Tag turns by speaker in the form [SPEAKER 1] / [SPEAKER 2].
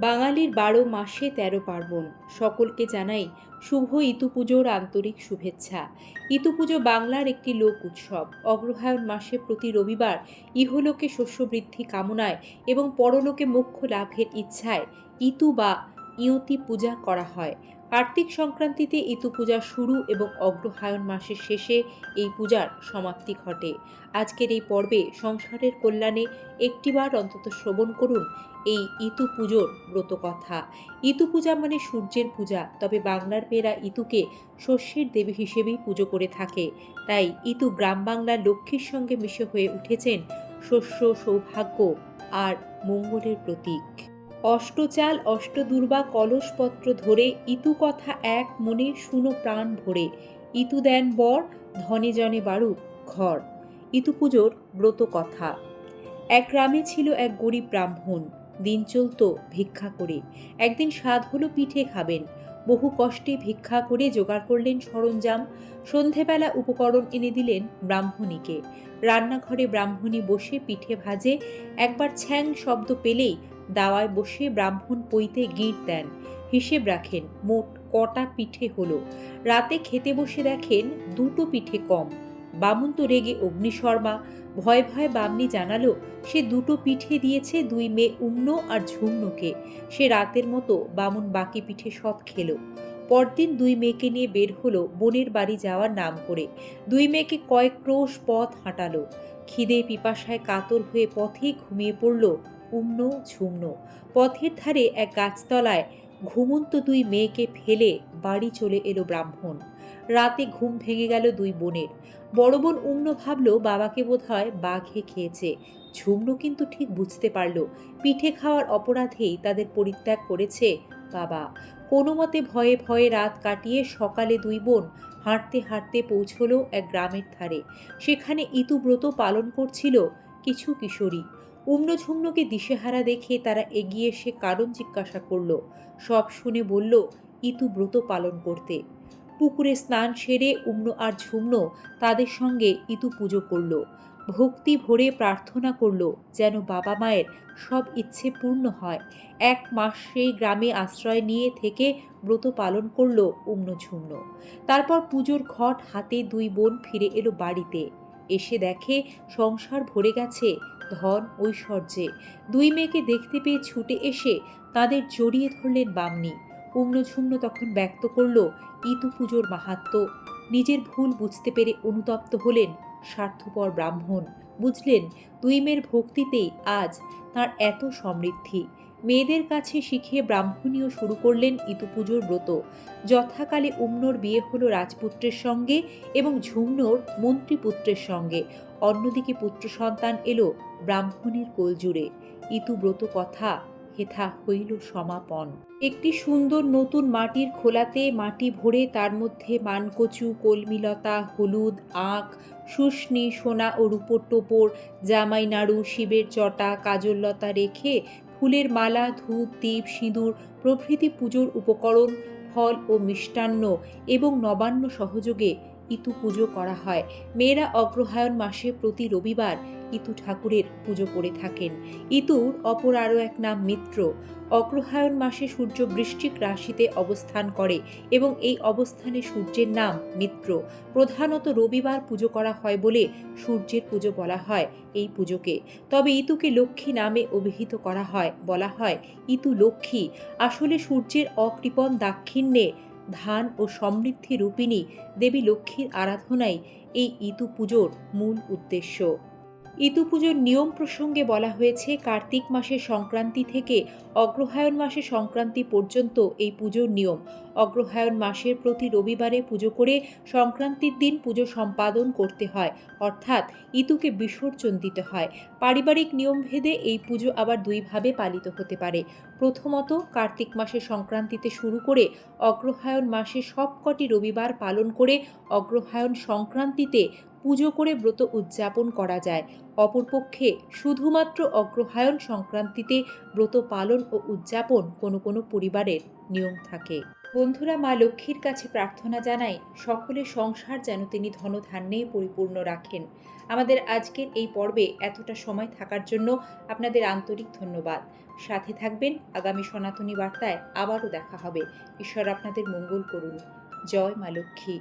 [SPEAKER 1] বাঙালির বারো মাসে তেরো পার্বণ। সকলকে জানাই শুভ ইতু পুজোর আন্তরিক শুভেচ্ছা। ইতু পুজো বাংলার একটি লোক উৎসব। অগ্রহায়ণ মাসে প্রতি রবিবার ইহলোকে শস্য বৃদ্ধি কামনায় এবং পরলোকে মোক্ষ লাভের ইচ্ছায় ইতু বা ইয়তি পূজা করা হয়। কার্তিক সংক্রান্তিতে ইতু পূজা শুরু এবং অগ্রহায়ণ মাসের শেষে এই পূজার সমাপ্তি ঘটে। আজকের এই পর্বে সংসারের কল্যাণে একটিবার অন্তত শ্রবণ করুন এই ইতু পুজোর ব্রতকথা। ইতু পূজা মানে সূর্যের পূজা, তবে বাংলার মেয়েরা ইতুকে শস্যের দেবী হিসেবেই পুজো করে থাকে। তাই ইতু গ্রাম বাংলার লক্ষ্মীর সঙ্গে মিশে হয়ে উঠেছেন শস্য সৌভাগ্য আর মঙ্গলের প্রতীক। অষ্টচাল অষ্টদুর্বা কলসপত্র ধরে ইতু কথা এক মনে শুনো প্রাণ ভরে। ইতু দেন বর, ধনে জনে বাড়ুক ঘর। ইতু পুজোর ব্রত কথা। এক গ্রামে ছিল এক গরিব ব্রাহ্মণ। দিন চলতো ভিক্ষা করে। একদিন স্বাদ হলো পিঠে খাবেন। বহু কষ্টে ভিক্ষা করে জোগাড় করলেন সরঞ্জাম। সন্ধেবেলা উপকরণ এনে দিলেন ব্রাহ্মণীকে। রান্নাঘরে ব্রাহ্মণী বসে পিঠে ভাজে। একবার ছ্যাং শব্দ পেলেই দাওয়ায় বসে ব্রাহ্মণ পইতে গিঁট দেন। হিসেব রাখেন, মোট কটা পিঠে হলো। রাতে খেতে বসে দেখেন, দুটো পিঠে কম। বামুন তো রেগে অগ্নিশর্মা ভয় ভয় বামনি জানালো, সে দুটো পিঠে দিয়েছে দুই মেয়ে উম্ন আর ঝুমনুকে। সে রাতের মতো বামুন বাকি পিঠে সব খেলো। পরদিন দুই মেয়েকে নিয়ে বের হলো বোনের বাড়ি যাওয়ার নাম করে। দুই মেয়েকে কয়েক ক্রোশ পথ হাঁটালো। খিদে পিপাসায় কাতর হয়ে পথেই ঘুমিয়ে পড়ল উম্ন, ঝুমন। পথের ধারে এক গাছতলায় ঘুমন্ত দুই মেয়েকে ফেলে বাড়ি চলে এলো ব্রাহ্মণ। রাতে ঘুম ভেঙে গেল দুই বোনের। বড় বোন উম্ন ভাবল, বাবাকে বোধ হয় বাঘে খেয়েছে। ঝুমনু কিন্তু ঠিক বুঝতে পারল, পিঠে খাওয়ার অপরাধেই তাদের পরিত্যাগ করেছে বাবা। কোনো মতে ভয়ে ভয়ে রাত কাটিয়ে সকালে দুই বোন হাঁটতে হাঁটতে পৌঁছলো এক গ্রামের ধারে। সেখানে ইতুব্রত পালন করছিল কিছু কিশোরী। উম্নঝুম্নকে দিশেহারা দেখে তারা এগিয়ে এসে কারণ জিজ্ঞাসা করল, সব শুনে বলল, ইতু ব্রত পালন করতে। পুকুরে স্নান সেরে উম্ন আর ঝুম্ন তাদের সঙ্গে ইতু পুজো করল। ভক্তি ভরে প্রার্থনা করল যেন বাবা মায়ের সব ইচ্ছে পূর্ণ হয়। এক মাস সেই গ্রামে আশ্রয় নিয়ে থেকে ব্রত পালন করল উম্ন ঝুমন তারপর পুজোর ঘট হাতে দুই বোন ফিরে এলো বাড়িতে। এসে দেখে সংসার ভরে গেছে ধন, ঐশ্বর্যে। দুই মেয়েকে দেখতে পেয়ে ছুটে এসে তাদের জড়িয়ে ধরলেন বামনি। উম্নঝুম্ন তখন ব্যক্ত করল, ইতু পুজোর মাহাত্ম। নিজের ভুল বুঝতে পেরে অনুতপ্ত হলেন স্বার্থপর ব্রাহ্মণ। বুঝলেন, দুই মেয়ের ভক্তিতেই আজ তার এত সমৃদ্ধি। মেয়েদের কাছে শিখিয়ে ব্রাহ্মণীয় শুরু করলেন ইতু পুজোর ব্রত। যথাকালে উম্নর বিয়ে হলো রাজপুত্রের সঙ্গে এবং ঝুমনোর মন্ত্রীপুত্রের সঙ্গে। অন্যদিকে পুত্র সন্তান এলো ব্রাহ্মণীর কোলজুড়ে ইতু ব্রত কথা হেথা হইল সমাপন। একটি সুন্দর নতুন মাটির খোলাতে মাটি ভরে তার মধ্যে মানকচু, কলমিলতা, হলুদ, আখ, শুষ্নি, সোনা ও রূপোর টোপর, জামাই নাড়ু, শিবের চটা কাজললতা রেখে ফুলের মালা ধূপ দীপ সিঁদুর প্রভৃতি পুজোর উপকরণ ফল ও মিষ্টান্ন এবং নবান্ন সহযোগে ইতু পুজো করা হয়। মেয়েরা অগ্রহায়ণ মাসে প্রতি রবিবার ইতু ঠাকুরের পুজো করে থাকেন। ইতুর অপর আরও এক নাম মিত্র। অগ্রহায়ণ মাসে সূর্য বৃশ্চিক রাশিতে অবস্থান করে এবং এই অবস্থানে সূর্যের নাম মিত্র। প্রধানত রবিবার পুজো করা হয় বলে সূর্যের পুজো বলা হয় এই পুজোকে। তবে ইতুকে লক্ষ্মী নামে অভিহিত করা হয়, বলা হয় ইতু লক্ষ্মী। আসলে সূর্যের অকৃপণ দাক্ষিণ্যে ধান ও সমৃদ্ধি রূপিণী দেবী লক্ষ্মীর আরাধনাই এই ইতু পুজোর মূল উদ্দেশ্য। পুজোর নিয়ম প্রসঙ্গে বলা হয়েছে, কার্তিক মাসের সংক্রান্তি থেকে অগ্রহায়ণ মাসের সংক্রান্তি পর্যন্ত এই পুজোর নিয়ম। অগ্রহায়ণ মাসের প্রতি রবিবারে পুজো করে সংক্রান্তির দিন পুজো সম্পাদন করতে হয়, অর্থাৎ ইতুকে বিসর্জন দিতে হয়। পারিবারিক নিয়ম ভেদে এই পুজো আবার দুইভাবে পালিত হতে পারে। প্রথমত, কার্তিক মাসের সংক্রান্তিতে শুরু করে অগ্রহায়ণ মাসে সবকটি রবিবার পালন করে অগ্রহায়ণ সংক্রান্তিতে পুজো করে ব্রত উদযাপন করা যায়। অপরপক্ষে শুধুমাত্র অগ্রহায়ণ সংক্রান্তিতে ব্রত পালন ও উদযাপন কোনো কোনো পরিবারের নিয়ম থাকে। বন্ধুরা, মা লক্ষ্মীর কাছে প্রার্থনা জানাই, সকলে সংসার যেন তিনি ধনধান্যে পরিপূর্ণ রাখেন। আমাদের আজকের এই পর্বে এতটা সময় থাকার জন্য আপনাদের আন্তরিক ধন্যবাদ। সাথে থাকবেন আগামী সনাতনী বার্তায় আবারও দেখা হবে। ঈশ্বর আপনাদের মঙ্গল করুন। জয় মা লক্ষ্মী।